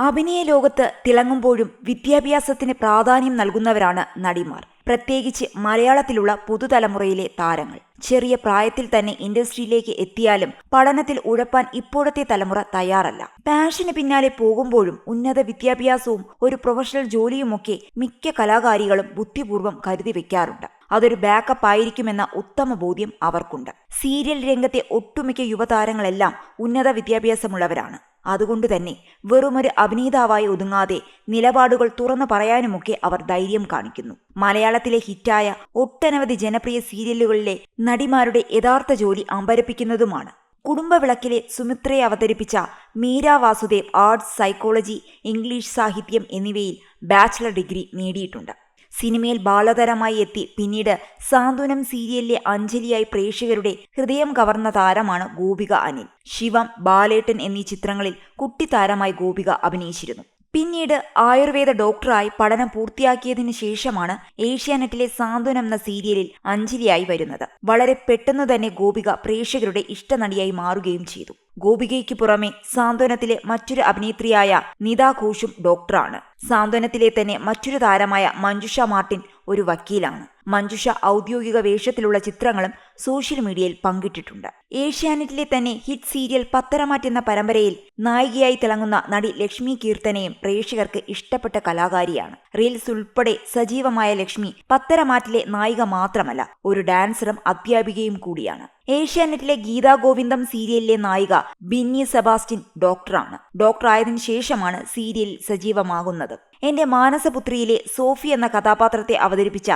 അഭിനയ ലോകത്ത് തിളങ്ങുമ്പോഴും വിദ്യാഭ്യാസത്തിന് പ്രാധാന്യം നൽകുന്നവരാണ് നടിമാർ. പ്രത്യേകിച്ച് മലയാളത്തിലുള്ള പുതുതലമുറയിലെ താരങ്ങൾ. ചെറിയ പ്രായത്തിൽ തന്നെ ഇൻഡസ്ട്രിയിലേക്ക് എത്തിയാലും പഠനത്തിൽ ഉഴപ്പാൻ ഇപ്പോഴത്തെ തലമുറ തയ്യാറല്ല. പാഷന് പിന്നാലെ പോകുമ്പോഴും ഉന്നത വിദ്യാഭ്യാസവും ഒരു പ്രൊഫഷണൽ ജോലിയുമൊക്കെ മിക്ക കലാകാരികളും ബുദ്ധിപൂർവം കരുതി വെക്കാറുണ്ട്. അതൊരു ബാക്കപ്പ് ആയിരിക്കുമെന്ന ഉത്തമ ബോധ്യം അവർക്കുണ്ട്. സീരിയൽ രംഗത്തെ ഒട്ടുമിക്ക യുവതാരങ്ങളെല്ലാം ഉന്നത വിദ്യാഭ്യാസമുള്ളവരാണ്. അതുകൊണ്ട് തന്നെ വെറുമൊരു അഭിനേതാവായി ഒതുങ്ങാതെ നിലപാടുകൾ തുറന്നു പറയാനുമൊക്കെ അവർ ധൈര്യം കാണിക്കുന്നു. മലയാളത്തിലെ ഹിറ്റായ ഒട്ടനവധി ജനപ്രിയ സീരിയലുകളിലെ നടിമാരുടെ യഥാർത്ഥ ജോലി അമ്പരപ്പിക്കുന്നതുമാണ്. കുടുംബവിളക്കിലെ സുമിത്രയെ അവതരിപ്പിച്ച Meera Vasudev arts psychology English സാഹിത്യം എന്നിവയിൽ ബാച്ചിലർ ഡിഗ്രി നേടിയിട്ടുണ്ട്. സിനിമയിൽ ബാലതരമായി എത്തി. പിന്നീട് സാന്ത്വനം സീരിയലിലെ അഞ്ജലിയായി പ്രേക്ഷകരുടെ ഹൃദയം കവർന്ന താരമാണ് ഗോപിക അനിൽ. ശിവം ബാലേട്ടൻ എന്നീ ചിത്രങ്ങളിൽ കുട്ടിത്താരമായി ഗോപിക അഭിനയിച്ചിരുന്നു. പിന്നീട് ആയുർവേദ ഡോക്ടറായി പഠനം പൂർത്തിയാക്കിയതിനു ശേഷമാണ് ഏഷ്യാനെറ്റിലെ സാന്ത്വനം എന്ന സീരിയലിൽ അഞ്ജലിയായി വരുന്നത്. വളരെ പെട്ടെന്ന് തന്നെ ഗോപിക പ്രേക്ഷകരുടെ ഇഷ്ടനടിയായി മാറുകയും ചെയ്തു. ഗോപികയ്ക്ക് പുറമെ സാന്ത്വനത്തിലെ മറ്റൊരു അഭിനേത്രിയായ നിത ഘോഷും ഡോക്ടറാണ്. സാന്ത്വനത്തിലെ തന്നെ മറ്റൊരു താരമായ മഞ്ജുഷ മാർട്ടിൻ ഒരു വക്കീലാണ്. മഞ്ജുഷ ഔദ്യോഗിക വേഷത്തിലുള്ള ചിത്രങ്ങളും സോഷ്യൽ മീഡിയയിൽ പങ്കിട്ടിട്ടുണ്ട്. ഏഷ്യാനെറ്റിലെ തന്നെ ഹിറ്റ് സീരിയൽ പത്തരമാറ്റ് എന്ന പരമ്പരയിൽ നായികയായി തിളങ്ങുന്ന നടി ലക്ഷ്മി കീർത്തനയും പ്രേക്ഷകർക്ക് ഇഷ്ടപ്പെട്ട കലാകാരിയാണ്. റീൽസ് ഉൾപ്പെടെ സജീവമായ ലക്ഷ്മി പത്തരമാറ്റിലെ നായിക മാത്രമല്ല ഒരു ഡാൻസറും അധ്യാപികയും കൂടിയാണ്. ഏഷ്യാനെറ്റിലെ ഗീതാ ഗോവിന്ദം സീരിയലിലെ നായിക ബിന്നി സെബാസ്റ്റിൻ ഡോക്ടറാണ്. ഡോക്ടറായതിനു ശേഷമാണ് സീരിയൽ സജീവമാകുന്നത്. എന്റെ മാനസപുത്രിയിലെ സോഫി എന്ന കഥാപാത്രത്തെ അവതരിപ്പിച്ച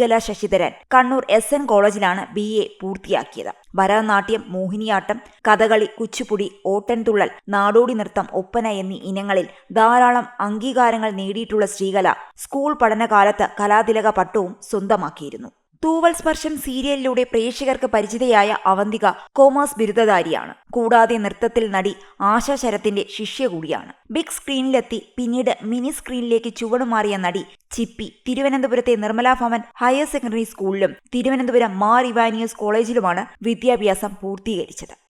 ശ്രീകല ശശിധരൻ കണ്ണൂർ എസ് എൻ കോളേജിലാണ് ബി എ പൂർത്തിയാക്കിയത്. ഭരതനാട്യം മോഹിനിയാട്ടം കഥകളി കുച്ചുപുടി ഓട്ടൻതുള്ളൽ നാടോടി നൃത്തം ഒപ്പന എന്നീ ഇനങ്ങളിൽ ധാരാളം അംഗീകാരങ്ങൾ നേടിയിട്ടുള്ള ശ്രീകല സ്കൂൾ പഠനകാലത്ത് കലാതിലക പട്ടവും സ്വന്തമാക്കിയിരുന്നു. തൂവൽ സ്പർശം സീരിയലിലൂടെ പ്രേക്ഷകർക്ക് പരിചിതയായ അവന്തിക കോമേഴ്സ് ബിരുദധാരിയാണ്. കൂടാതെ നൃത്തത്തിൽ നടി ആശാശരത്തിന്റെ ശിഷ്യ കൂടിയാണ് ബിഗ് സ്ക്രീനിലെത്തി പിന്നീട് മിനി സ്ക്രീനിലേക്ക് ചുവടുമാറിയ നടി ചിപ്പി. തിരുവനന്തപുരത്തെ നിർമ്മല ഭവൻ ഹയർ സെക്കൻഡറി സ്കൂളിലും തിരുവനന്തപുരം മാർ ഇവാനിയസ് കോളേജിലുമാണ് വിദ്യാഭ്യാസം പൂർത്തീകരിച്ചത്.